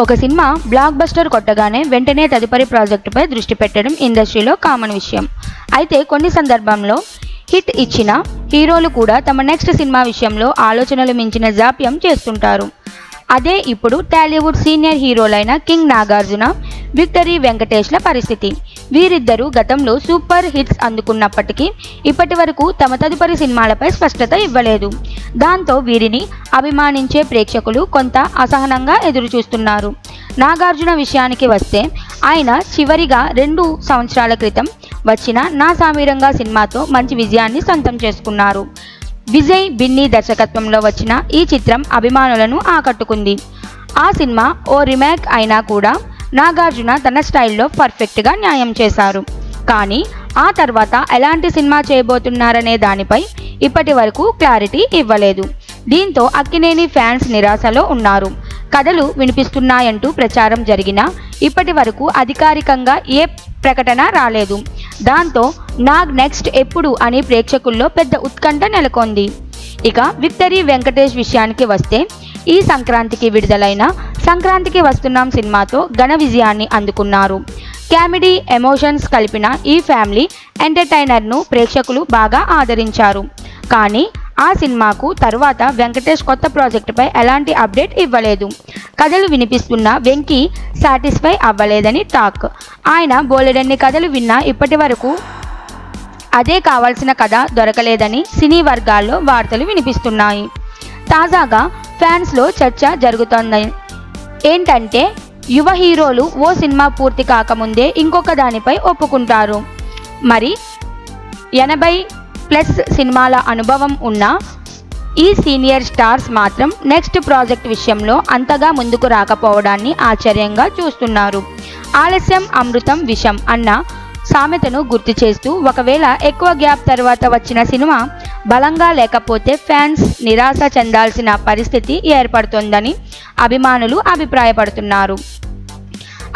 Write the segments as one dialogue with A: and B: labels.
A: ఒక cinema block buster కొట్టగానే వెంటనే తదుపరి ప్రాజెక్టుపై దృష్టి పెట్టడం ఇండస్ట్రీలో కామన్ విషయం. అయితే కొన్ని సందర్భంలో హిట్ ఇచ్చిన హీరోలు కూడా తమ నెక్స్ట్ సినిమా విషయంలో ఆలోచనలు మించిన జాప్యం చేస్తుంటారు. అదే ఇప్పుడు టాలీవుడ్ సీనియర్ హీరోలైన కింగ్ నాగార్జున విక్టరీ వెంకటేష్ల పరిస్థితి. వీరిద్దరూ గతంలో సూపర్ హిట్స్ అందుకున్నప్పటికీ ఇప్పటి వరకు తమ తదుపరి సినిమాలపై స్పష్టత ఇవ్వలేదు. దాంతో వీరిని అభిమానించే ప్రేక్షకులు కొంత అసహనంగా ఎదురుచూస్తున్నారు. నాగార్జున విషయానికి వస్తే ఆయన చివరిగా రెండు సంవత్సరాల క్రితం వచ్చిన నా సామీరంగా సినిమాతో మంచి విజయాన్ని సొంతం చేసుకున్నారు. విజయ్ బిన్నీ దర్శకత్వంలో వచ్చిన ఈ చిత్రం అభిమానులను ఆకట్టుకుంది. ఆ సినిమా ఓ రిమేక్ అయినా కూడా నాగార్జున తన స్టైల్లో పర్ఫెక్ట్గా న్యాయం చేశారు. కానీ ఆ తర్వాత ఎలాంటి సినిమా చేయబోతున్నారనే దానిపై ఇప్పటి వరకు క్లారిటీ ఇవ్వలేదు. దీంతో అక్కినేని ఫ్యాన్స్ నిరాశలో ఉన్నారు. కథలు వినిపిస్తున్నాయంటూ ప్రచారం జరిగినా ఇప్పటి వరకు అధికారికంగా ఏ ప్రకటన రాలేదు. దాంతో నాగ్ నెక్స్ట్ ఎప్పుడు అని ప్రేక్షకుల్లో పెద్ద ఉత్కంఠ నెలకొంది. ఇక విక్టరీ వెంకటేష్ విషయానికి వస్తే ఈ సంక్రాంతికి విడుదలైన సంక్రాంతికి వస్తున్నాం సినిమాతో ఘన విజయాన్ని అందుకున్నారు. కామెడీ ఎమోషన్స్ కలిపిన ఈ ఫ్యామిలీ ఎంటర్టైనర్ను ప్రేక్షకులు బాగా ఆదరించారు. కానీ ఆ సినిమాకు తరువాత వెంకటేష్ కొత్త ప్రాజెక్టుపై ఎలాంటి అప్డేట్ ఇవ్వలేదు. కథలు వినిపిస్తున్న వెంకీ సాటిస్ఫై అవ్వలేదని టాక్. ఆయన బోలెడన్ని కథలు విన్నా ఇప్పటి వరకు అదే కావాల్సిన కథ దొరకలేదని సినీ వర్గాల్లో వార్తలు వినిపిస్తున్నాయి. తాజాగా ఫ్యాన్స్లో చర్చ జరుగుతోంది. ఏంటంటే యువ హీరోలు ఓ సినిమా పూర్తి కాకముందే ఇంకొక దానిపై ఒప్పుకుంటారు. మరి ఎనభై ప్లస్ సినిమాల అనుభవం ఉన్న ఈ సీనియర్ స్టార్స్ మాత్రం నెక్స్ట్ ప్రాజెక్ట్ విషయంలో అంతగా ముందుకు రాకపోవడాన్ని ఆశ్చర్యంగా చూస్తున్నారు. ఆలస్యం అమృతం విషం అన్న సామెతను గుర్తు చేస్తూ ఒకవేళ ఎక్కువ గ్యాప్ తర్వాత వచ్చిన సినిమా బలంగా లేకపోతే ఫ్యాన్స్ నిరాశ చెందాల్సిన పరిస్థితి ఏర్పడుతోందని అభిమానులు అభిప్రాయపడుతున్నారు.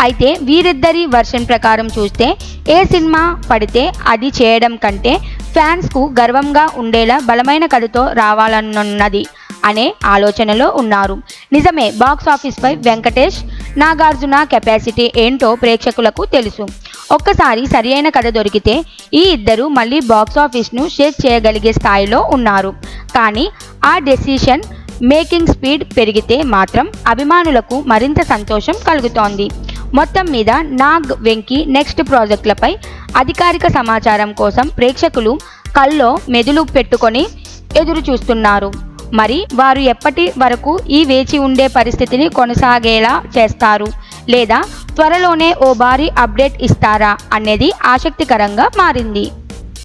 A: అయితే వీరిద్దరి వర్షన్ ప్రకారం చూస్తే ఏ సినిమా పడితే అది చేయడం కంటే ఫ్యాన్స్కు గర్వంగా ఉండేలా బలమైన కథతో రావాలనున్నది అనే ఆలోచనలో ఉన్నారు. నిజమే బాక్స్ ఆఫీస్పై వెంకటేష్ నాగార్జున కెపాసిటీ ఏంటో ప్రేక్షకులకు తెలుసు. ఒక్కసారి సరియైన కథ దొరికితే ఈ ఇద్దరు మళ్ళీ బాక్స్ ఆఫీస్ను షేక్ చేయగలిగే స్థాయిలో ఉన్నారు. కానీ ఆ డెసిషన్ మేకింగ్ స్పీడ్ పెరిగితే మాత్రం అభిమానులకు మరింత సంతోషం కలుగుతోంది. మొత్తం మీద నాగ్ వెంకీ నెక్స్ట్ ప్రాజెక్టులపై అధికారిక సమాచారం కోసం ప్రేక్షకులు కల్లో మెదులు పెట్టుకొని ఎదురు చూస్తున్నారు. మరి వారు ఎప్పటి వరకు ఈ వేచి ఉండే పరిస్థితిని కొనసాగేలా చేస్తారు? లేదా త్వరలోనే ఓ భారీ అప్డేట్ ఇస్తారా? అనేది ఆసక్తికరంగా మారింది.